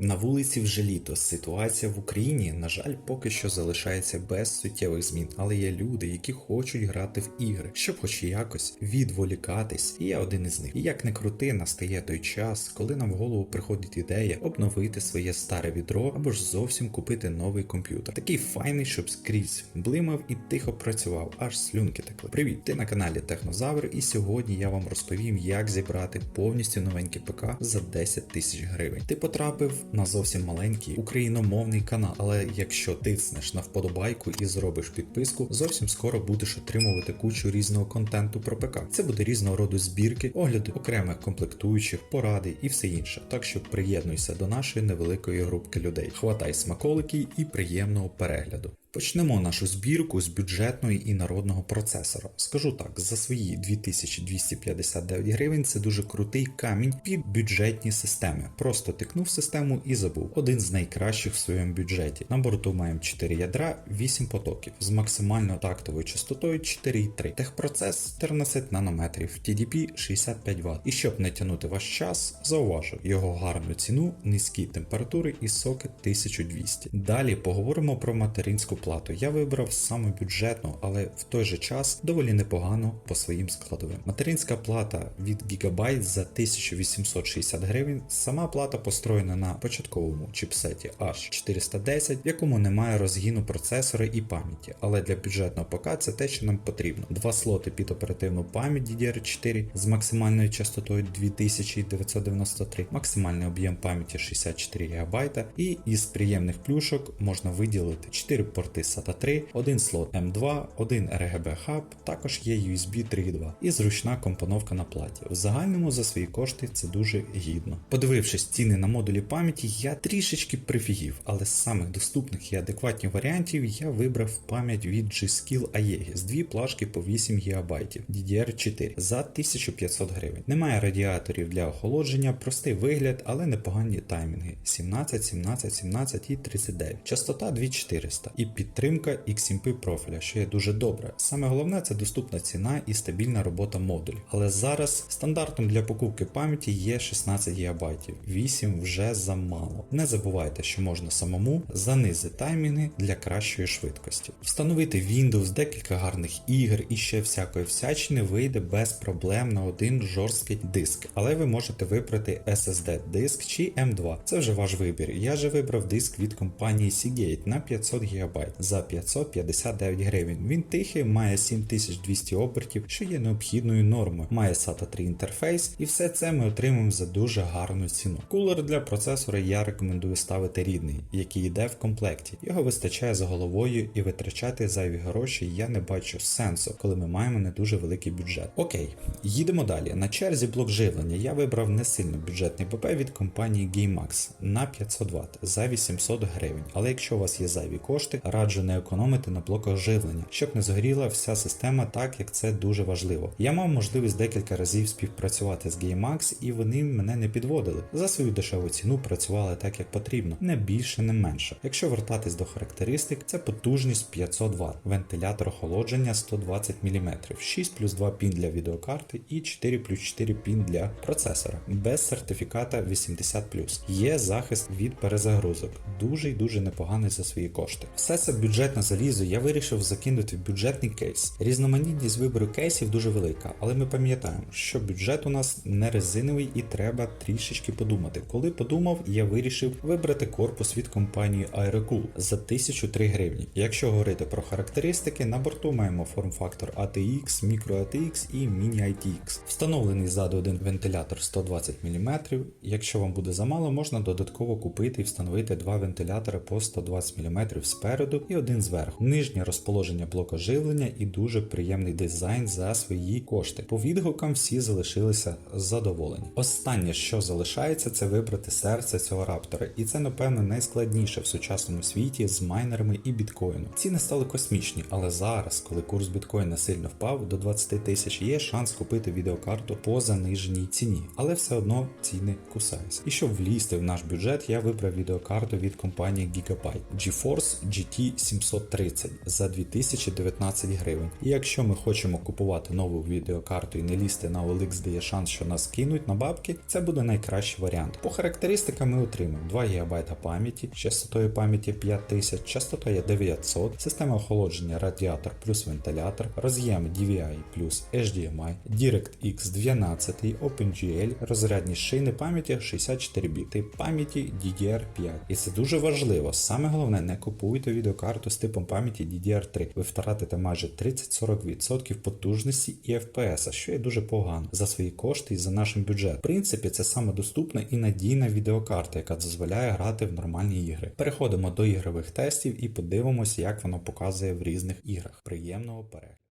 На вулиці вже літо. Ситуація в Україні, на жаль, поки що залишається без суттєвих змін, але є люди, які хочуть грати в ігри, щоб хоч якось відволікатись. І я один із них. І як не крути, настає той час, коли нам в голову приходить ідея обновити своє старе відро або ж зовсім купити новий комп'ютер. Такий файний, щоб скрізь блимав і тихо працював, аж слюнки текли. Привіт! Ти на каналі Технозавр, і сьогодні я вам розповім, як зібрати повністю новенький ПК за 10 тисяч гривень. Ти потрапив на зовсім маленький україномовний канал, але якщо тиснеш на вподобайку і зробиш підписку, зовсім скоро будеш отримувати кучу різного контенту про ПК. Це буде різного роду збірки, огляди окремих комплектуючих, поради і все інше. Так що приєднуйся до нашої невеликої групки людей. Хватай смаколики і приємного перегляду. Почнемо нашу збірку з бюджетного і народного процесора. Скажу так, за свої 2259 гривень це дуже крутий камінь під бюджетні системи. Просто тикнув систему і забув. Один з найкращих в своєму бюджеті. На борту маємо 4 ядра, 8 потоків з максимальною тактовою частотою 4,3. Техпроцес 14 нанометрів, TDP 65 Вт. І щоб не тягнути ваш час, зауважу його гарну ціну, низькі температури і сокет 1200. Далі поговоримо про материнську плату. Я вибрав саме бюджетну, але в той же час доволі непогано по своїм складовим. Материнська плата від Gigabyte за 1860 гривень. Сама плата построєна на початковому чіпсеті H410, в якому немає розгіну процесора і пам'яті. Але для бюджетного ПК це те, що нам потрібно. Два слоти під оперативну пам'ять DDR4 з максимальною частотою 2993, максимальний об'єм пам'яті 64 ГБ і із приємних плюшок можна виділити 4 порти SATA 3, один слот M2, один RGB хаб, також є USB 3.2 і зручна компоновка на платі. В загальному за свої кошти це дуже гідно. Подивившись ціни на модулі пам'яті, я трішечки прифігів, але з самих доступних і адекватних варіантів я вибрав пам'ять від G-Skill Aegis, дві плашки по 8 ГБ DDR4 за 1500 гривень. Немає радіаторів для охолодження, простий вигляд, але непогані таймінги 17, 17, 17 і 39. Частота 2400 і підтримка XMP профіля, що є дуже добре. Саме головне це доступна ціна і стабільна робота модулів. Але зараз стандартом для покупки пам'яті є 16 ГБ, 8 вже замало. Не забувайте, що можна самому занизити таймінги для кращої швидкості. Встановити Windows, декілька гарних ігр і ще всякої всячини вийде без проблем на один жорсткий диск, але ви можете вибрати SSD диск чи M2. Це вже ваш вибір. Я же вибрав диск від компанії Seagate на 500 ГБ за 559 гривень. Він тихий, має 7200 обертів, що є необхідною нормою. Має SATA 3 інтерфейс, і все це ми отримуємо за дуже гарну ціну. Кулер для процесора я рекомендую ставити рідний, який йде в комплекті. Його вистачає за головою і витрачати зайві гроші я не бачу сенсу, коли ми маємо не дуже великий бюджет. Окей, їдемо далі. На черзі блок живлення я вибрав не сильно бюджетний ПП від компанії GameMax на 500 Вт за 800 гривень. Але якщо у вас є зайві кошти, раджу не економити на блоках живлення, щоб не згоріла вся система так, як це дуже важливо. Я мав можливість декілька разів співпрацювати з GameMax і вони мене не підводили. За свою дешеву ціну працювали так, як потрібно, не більше, не менше. Якщо вертатись до характеристик, це потужність 500 Вт, вентилятор охолодження 120 мм, 6 плюс 2 пін для відеокарти і 4 плюс 4 пін для процесора, без сертифіката 80 Є захист від перезагрузок, дуже й дуже непоганий за свої кошти. Все це бюджетне залізо я вирішив закинути в бюджетний кейс. Різноманітність вибору кейсів дуже велика, але ми пам'ятаємо, що бюджет у нас не резиновий і треба трішечки подумати. Коли подумав, я вирішив вибрати корпус від компанії Aerocool за 1003 гривні. Якщо говорити про характеристики, на борту маємо форм-фактор ATX, Micro ATX і Mini ITX. Встановлений ззаду один вентилятор 120 мм. Якщо вам буде замало, можна додатково купити і встановити два вентилятори по 120 мм спереду і один зверху. Нижнє розположення блока живлення і дуже приємний дизайн за свої кошти. По відгукам всі залишилися задоволені. Останнє, що залишається, це вибрати серце цього раптора, і це, напевно, найскладніше в сучасному світі з майнерами і біткоїном. Ціни стали космічні, але зараз, коли курс біткоїна сильно впав до 20 тисяч, є шанс купити відеокарту по заниженій ціні, але все одно ціни кусаються. І щоб влізти в наш бюджет, я вибрав відеокарту від компанії Gigabyte GeForce GT 730 за 2019 гривень. І якщо ми хочемо купувати нову відеокарту і не лізти на OLX, де є шанс, що нас кинуть на бабки, це буде найкращий варіант. По характеристикам ми отримаємо 2 ГБ пам'яті, частотою пам'яті 5000, частота є 900, система охолодження радіатор плюс вентилятор, роз'єм DVI плюс HDMI, DirectX 12, OpenGL, розрядні шини пам'яті 64 біти, пам'яті DDR5. І це дуже важливо. Саме головне, не купуйте відеокарту з типом пам'яті DDR3. Ви втратите майже 30-40% потужності і FPS, що є дуже погано за свої кошти і за нашим бюджет. В принципі, це саме доступна і надійна відеокарта, яка дозволяє грати в нормальні ігри. Переходимо до ігрових тестів і подивимося, як воно показує в різних іграх. Приємного перегляду.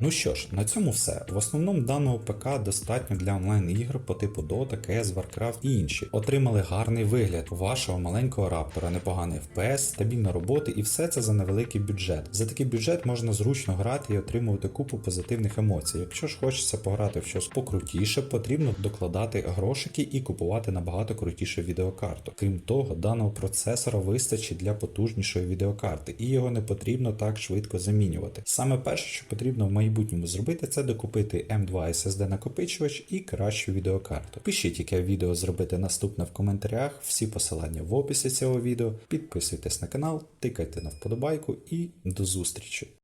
Ну що ж, на цьому все. В основному даного ПК достатньо для онлайн-ігр по типу Dota, CS, Warcraft і інші. Отримали гарний вигляд вашого маленького раптора, непоганий FPS, стабільна робота і все це за невеликий бюджет. За такий бюджет можна зручно грати і отримувати купу позитивних емоцій. Якщо ж хочеться пограти в щось покрутіше, потрібно докладати грошики і купувати набагато крутішу відеокарту. Крім того, даного процесора вистачить для потужнішої відеокарти, і його не потрібно так швидко замінювати. Саме перше, що потрібно в майбутньому зробити, це докупити M2 SSD накопичувач і кращу відеокарту. Пишіть, яке відео зробити наступне в коментарях. Всі посилання в описі цього відео. Підписуйтесь на канал, тикайте на вподобайку і до зустрічі!